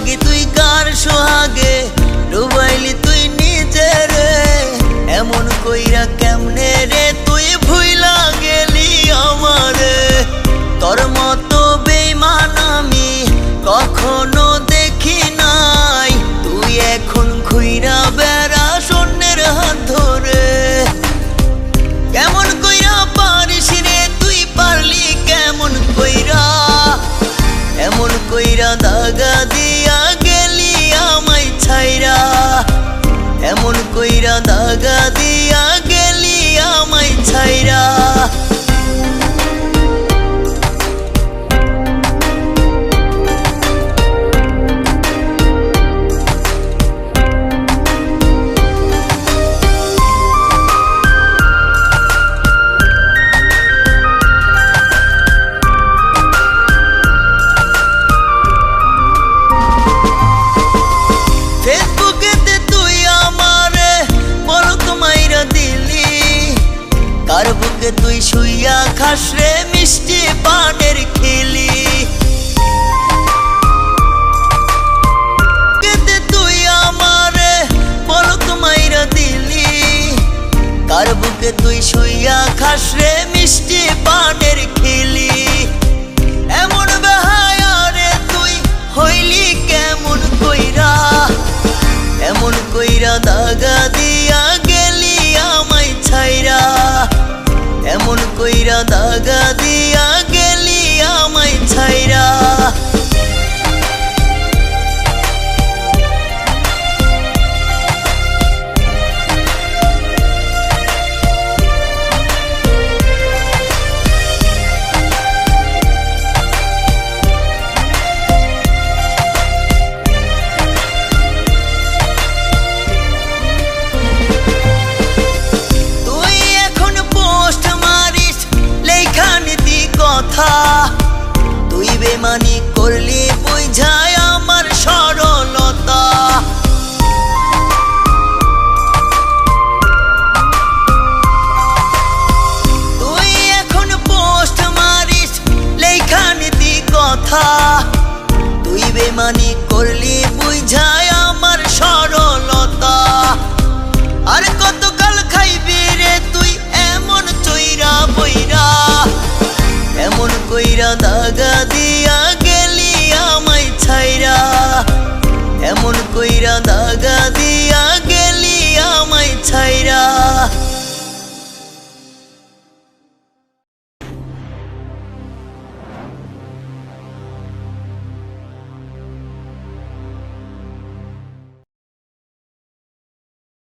সোহাগে তুই কার সোহাগে দাগা দিয়া গেলি আমায় ছাইরা। এমন কইরা দাগা দিয়া বুকে তুই শুইয়া খাস রে মিষ্টি পানের খেলি। কেতে তুই আমারে বলক মাইরা দিলি। কার বুকে তুই শুইয়া খাস রে মিষ্টি পানের খিলি? এমন তুই হইলি কেমন কইরা? এমন কইরা দাগা কইরা দাগা দিয়া